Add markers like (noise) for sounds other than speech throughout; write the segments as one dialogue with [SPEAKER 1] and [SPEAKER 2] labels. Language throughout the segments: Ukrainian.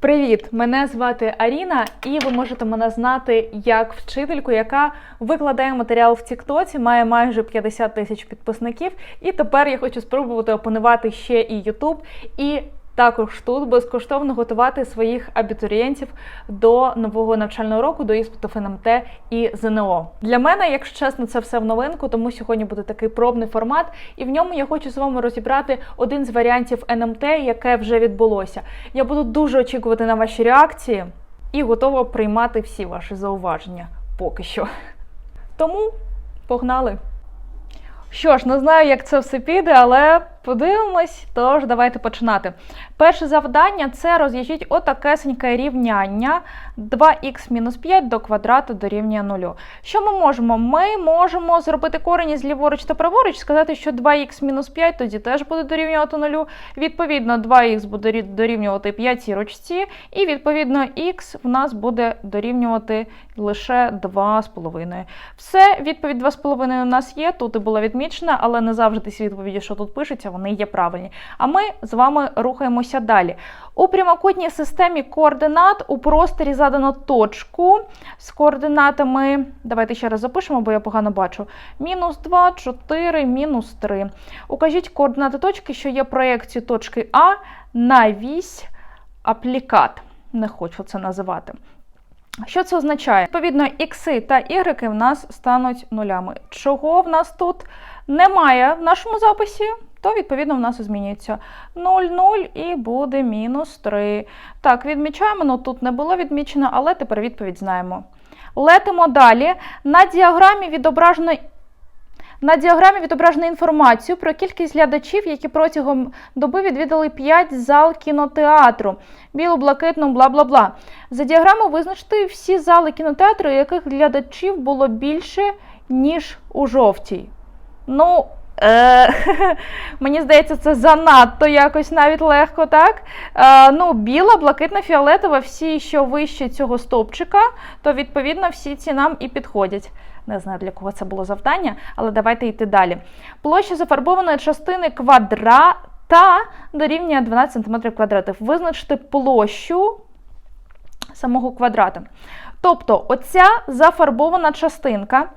[SPEAKER 1] Привіт! Мене звати Аріна, і ви можете мене знати як вчительку, яка викладає матеріал в Тіктоці, має майже 50 тисяч підписників. І тепер я хочу спробувати опанувати ще і Ютуб. І також тут безкоштовно готувати своїх абітурієнтів до нового навчального року, до іспиту НМТ і ЗНО. Для мене, якщо чесно, це все в новинку, тому сьогодні буде такий пробний формат, і в ньому я хочу з вами розібрати один з варіантів НМТ, яке вже відбулося. Я буду дуже очікувати на ваші реакції і готова приймати всі ваші зауваження поки що. Тому погнали! Що ж, не знаю, як це все піде, але подивимось. Тож, давайте починати. Перше завдання це роз'їжджіть отакесеньке рівняння 2х-5 до квадрату дорівнює 0. Що ми можемо? Ми можемо зробити корені з ліворуч та праворуч, сказати, що 2х-5 тоді теж буде дорівнювати 0. Відповідно, 2х буде дорівнювати 5 рочці, і відповідно х в нас буде дорівнювати лише 2,5. Все, відповідь 2,5 у нас є, тут і була відмічена, але не завжди ці відповіді, що тут пишуться, вони є правильні. А ми з вами рухаємося далі. У прямокутній системі координат у просторі задано точку з координатами. Давайте ще раз запишемо, бо я погано бачу. Мінус 2, 4, мінус 3. Укажіть координати точки, що є проєкцією точки А на вісь аплікат. Не хочу це називати. Що це означає? Відповідно, ікси та ігреки в нас стануть нулями. Чого в нас тут немає в нашому записі, то відповідно в нас змінюється 0, 0 і буде мінус 3. Так, відмічаємо, ну тут не було відмічено, але тепер відповідь знаємо. Летимо далі. На діаграмі відображено на діаграмі відображено інформацію про кількість глядачів, які протягом доби відвідали 5 зал кінотеатру. Білу, блакитну, бла бла бла. За діаграмою визначити всі зали кінотеатру, яких глядачів було більше, ніж у жовтій. Ну, е, (laughs) мені здається, це занадто якось навіть легко, так? Е, ну, біла, блакитна, фіолетова, всі, що вище цього стовпчика, то відповідно всі ці нам і підходять. Не знаю, для кого це було завдання, але давайте йти далі. Площа зафарбованої частини квадрата дорівнює 12 см квадратів. Визначити площу самого квадрата. Тобто, оця зафарбована частинка.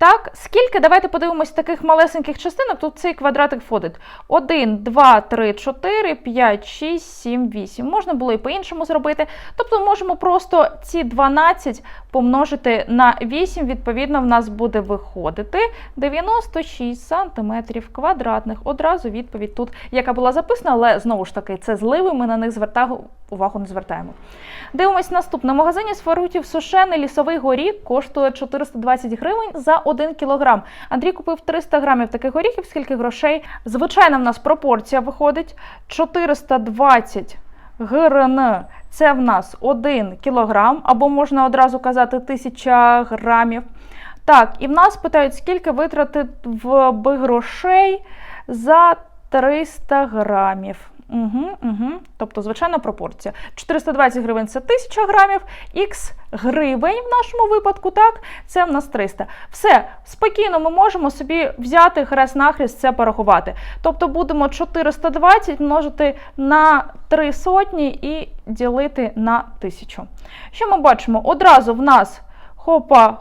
[SPEAKER 1] Так, скільки, давайте подивимось таких малесеньких частинок, тут цей квадратик входить. 1, 2, 3, 4, 5, 6, 7, 8. Можна було і по-іншому зробити. Тобто можемо просто ці 12 помножити на 8, відповідно, в нас буде виходити 96 сантиметрів квадратних. Одразу відповідь тут, яка була записана, але знову ж таки, це зливи, ми на них звертаємо, увагу не звертаємо. Дивимось наступне. В магазині з фруктів сушений лісовий горіх коштує 420 гривень за 1 кілограм. Андрій купив 300 грамів таких горіхів, скільки грошей. Звичайно, в нас пропорція виходить 420 грн. Це в нас 1 кілограм, або можна одразу казати 1000 грамів. Так, і в нас питають, скільки витратив би грошей за 300 грамів. Угу, угу. Тобто, звичайна пропорція. 420 гривень це 1000 грамів, х гривень в нашому випадку, так, це в нас 300. Все, спокійно ми можемо собі взяти хрест-нахрест це порахувати. Тобто будемо 420 множити на 3 сотні і ділити на 1000. Що ми бачимо? Одразу в нас хопа,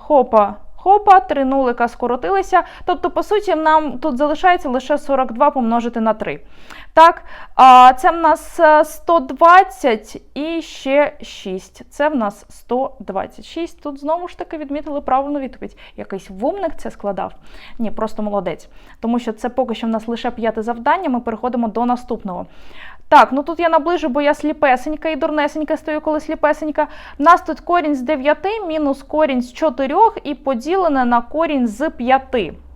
[SPEAKER 1] хопа. Три нулика скоротилися. Тобто, по суті, нам тут залишається лише 42 помножити на 3. Так, а це в нас е, 120 і ще 6. Це в нас 126. Тут знову ж таки відмітили правильну відповідь. Якийсь вумник це складав. Ні, просто молодець. Тому що це поки що в нас лише п'яте завдання. Ми переходимо до наступного. Так, ну тут я наближу, бо я сліпесенька і дурнесенька стою, коли сліпесенька. У нас тут корінь з 9 мінус корінь з 4 і поділене на корінь з 5.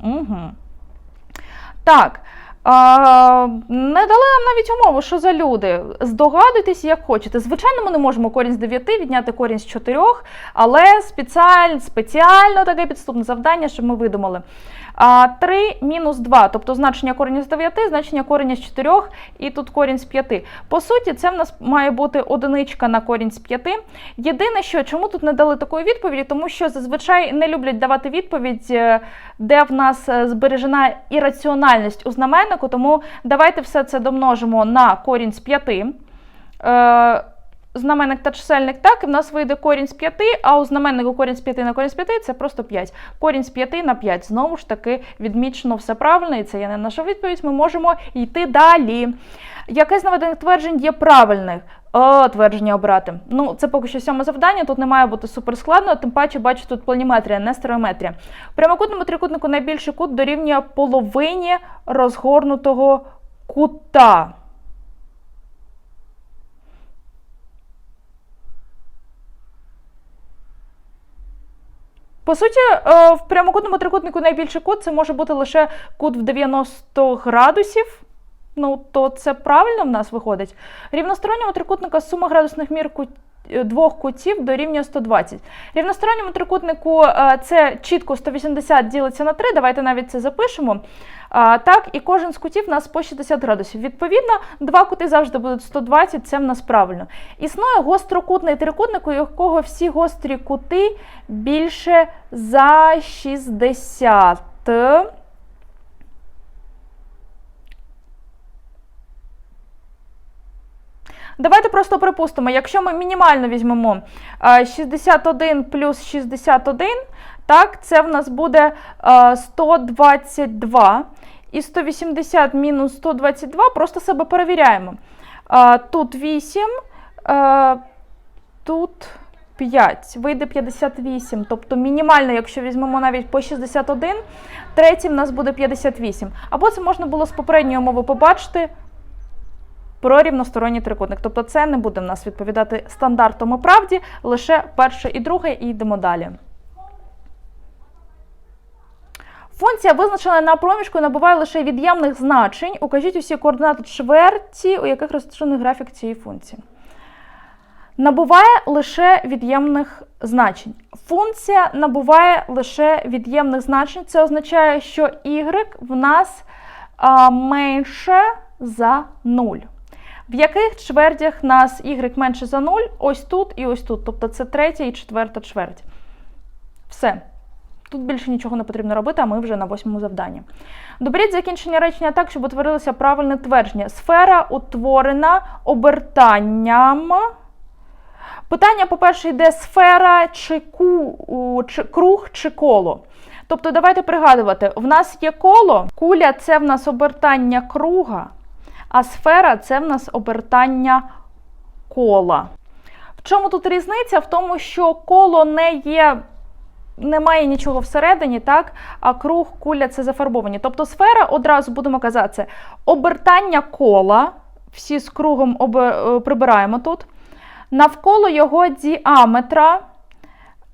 [SPEAKER 1] Угу. Так. А, не дали нам навіть умову, що за люди. Здогадуйтесь, як хочете. Звичайно, ми не можемо корінь з 9 відняти корінь з 4, але спеціаль, спеціально таке підступне завдання, що ми видумали. А, 3 мінус 2, тобто значення кореня з 9, значення кореня з 4 і тут корінь з 5. По суті, це в нас має бути одиничка на корінь з 5. Єдине, що чому тут не дали такої відповіді, тому що зазвичай не люблять давати відповідь, е, де в нас е, збережена ірраціональність у знаменнику, тому давайте все це домножимо на корінь з 5. Е, знаменник та чисельник так, і в нас вийде корінь з 5, а у знаменнику корінь з 5 на корінь з 5 це просто 5. Корінь з 5 на 5. Знову ж таки, відмічено все правильно, і це є не наша відповідь. Ми можемо йти далі. Яке з наведених тверджень є правильних? Твердження обрати. Ну, це поки що сьоме завдання, тут не має бути суперскладно, тим паче бачу тут планіметрія, не стереометрія. Прямокутному трикутнику найбільший кут дорівнює половині розгорнутого кута. По суті, е, в прямокутному трикутнику найбільший кут це може бути лише кут в 90 градусів. Ну, то це правильно в нас виходить. Рівностороннього трикутника сума градусних мір е, двох кутів дорівнює 120. Рівносторонньому трикутнику е, це чітко 180 ділиться на 3. Давайте навіть це запишемо. Так, і кожен з кутів у нас по 60 градусів. Відповідно, два кути завжди будуть 120, це в нас правильно. Існує гострокутний трикутник, у якого всі гострі кути більше за 60. Давайте просто припустимо, якщо ми мінімально візьмемо е, 61 плюс 61, так, це в нас буде е, 122. І 180 мінус 122, просто себе перевіряємо. Е, Тут 8, е, тут 5, вийде 58. Тобто мінімально, якщо візьмемо навіть по 61, третій в нас буде 58. Або це можна було з попередньої умови побачити про рівносторонній трикутник. Тобто це не буде в нас відповідати стандартам і правді, лише перше і друге, і йдемо далі. Функція, визначена на проміжку, набуває лише від'ємних значень. Укажіть усі координати чверті, у яких розташований графік цієї функції. Набуває лише від'ємних значень. Функція набуває лише від'ємних значень. Це означає, що y в нас а, менше за 0. В яких чвертях нас y менше за 0? Ось тут і ось тут. Тобто це третя і четверта чверть. Все. Тут більше нічого не потрібно робити, а ми вже на восьмому завданні. Доберіть закінчення речення так, щоб утворилося правильне твердження. Сфера утворена обертанням. Питання, по-перше, йде сфера чи, ку, чи круг чи коло. Тобто, давайте пригадувати: в нас є коло, куля це в нас обертання круга, а сфера це в нас обертання кола. В чому тут різниця? В тому, що коло не є немає нічого всередині, так? А круг, куля це зафарбовані. Тобто сфера, одразу будемо казати, це обертання кола, всі з кругом обе- е, прибираємо тут. Навколо його діаметра,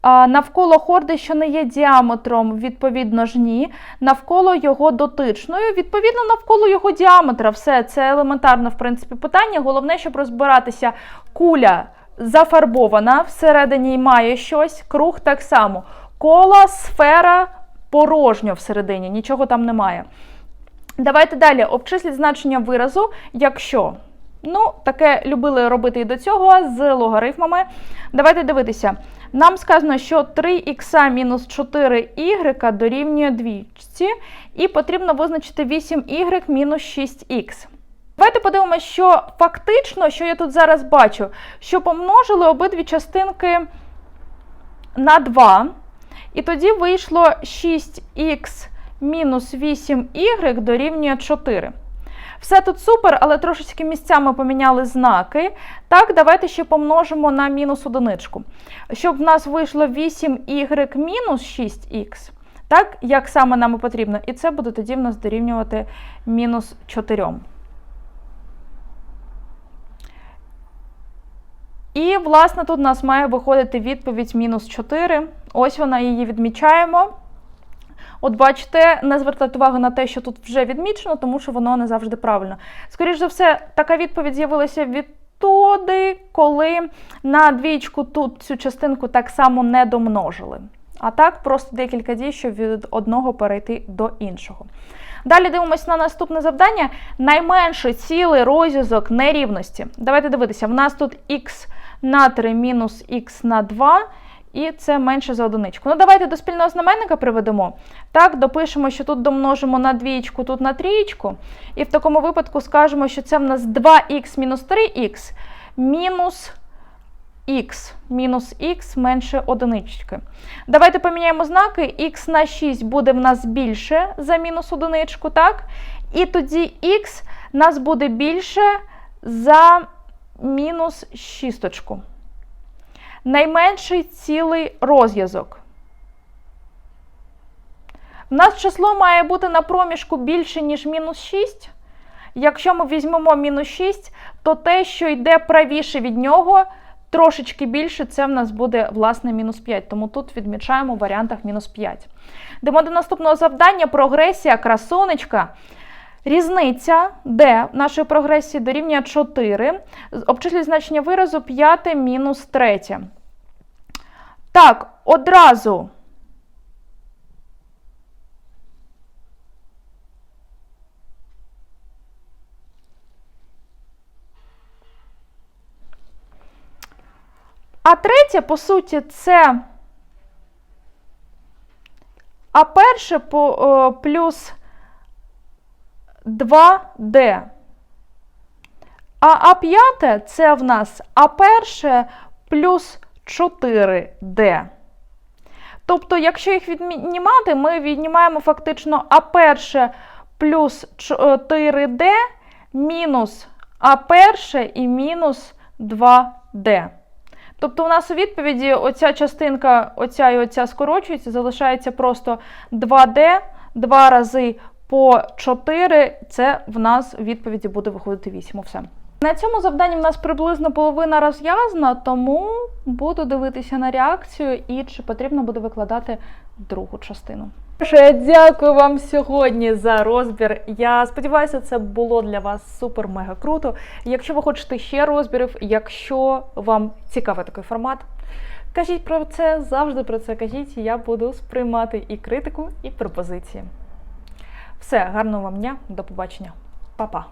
[SPEAKER 1] навколо хорди, що не є діаметром, відповідно ж ні. Навколо його дотичною, відповідно, навколо його діаметра. Все, це елементарно, в принципі, питання. Головне, щоб розбиратися, куля зафарбована, всередині має щось, круг так само. Кола, сфера порожньо всередині, нічого там немає. Давайте далі обчисліть значення виразу, якщо. Ну, таке любили робити і до цього з логарифмами. Давайте дивитися. Нам сказано, що 3х мінус 4y дорівнює 2, і потрібно визначити 8y мінус 6х. Давайте подивимося, що фактично, що я тут зараз бачу, що помножили обидві частинки на 2. І тоді вийшло 6х мінус 8y дорівнює 4. Все тут супер, але трошечки місцями поміняли знаки. Так, давайте ще помножимо на мінус одиничку. Щоб в нас вийшло 8y мінус 6х. Так, як саме нам потрібно. І це буде тоді в нас дорівнювати мінус 4. І, власне, тут у нас має виходити відповідь мінус 4. Ось вона її відмічаємо. От бачите, не звертайте увагу на те, що тут вже відмічено, тому що воно не завжди правильно. Скоріше за все, така відповідь з'явилася відтоді, коли на двічку тут цю частинку так само не домножили. А так, просто декілька дій, щоб від одного перейти до іншого. Далі дивимося на наступне завдання. Найменший цілий розв'язок нерівності. Давайте дивитися, в нас тут х на 3 мінус х на 2, і це менше за одиничку. Ну, давайте до спільного знаменника приведемо. Так, допишемо, що тут домножимо на двічку, тут на трієчку. І в такому випадку скажемо, що це в нас 2х мінус 3х мінус х мінус х менше одинички. Давайте поміняємо знаки. х на 6 буде в нас більше за мінус одиничку, так? І тоді х нас буде більше за мінус шісточку. Найменший цілий розв'язок. В нас число має бути на проміжку більше, ніж мінус 6. Якщо ми візьмемо мінус 6, то те, що йде правіше від нього, трошечки більше, це в нас буде власне мінус 5. Тому тут відмічаємо в варіантах мінус 5. Йдемо до наступного завдання: прогресія красонечка. Різниця d нашої прогресії дорівнює 4. Обчислюють значення виразу 5 мінус 3. Так, одразу. А третє, по суті, це А перше по, о, плюс 2D. А А5 це в нас А перше плюс 4D. Тобто, якщо їх віднімати, ми віднімаємо фактично А перше плюс 4D мінус А перше і мінус 2D. Тобто, у нас у відповіді оця частинка, оця і оця скорочується, залишається просто 2D, 2 рази по 4, це в нас у відповіді буде виходити 8. Все. На цьому завданні в нас приблизно половина розв'язана, тому буду дивитися на реакцію і чи потрібно буде викладати другу частину. Я дякую вам сьогодні за розбір. Я сподіваюся, це було для вас супер-мега круто. Якщо ви хочете ще розбірів, якщо вам цікавий такий формат, кажіть про це, завжди про це кажіть. Я буду сприймати і критику, і пропозиції. Все, гарного вам дня, до побачення, Па-па!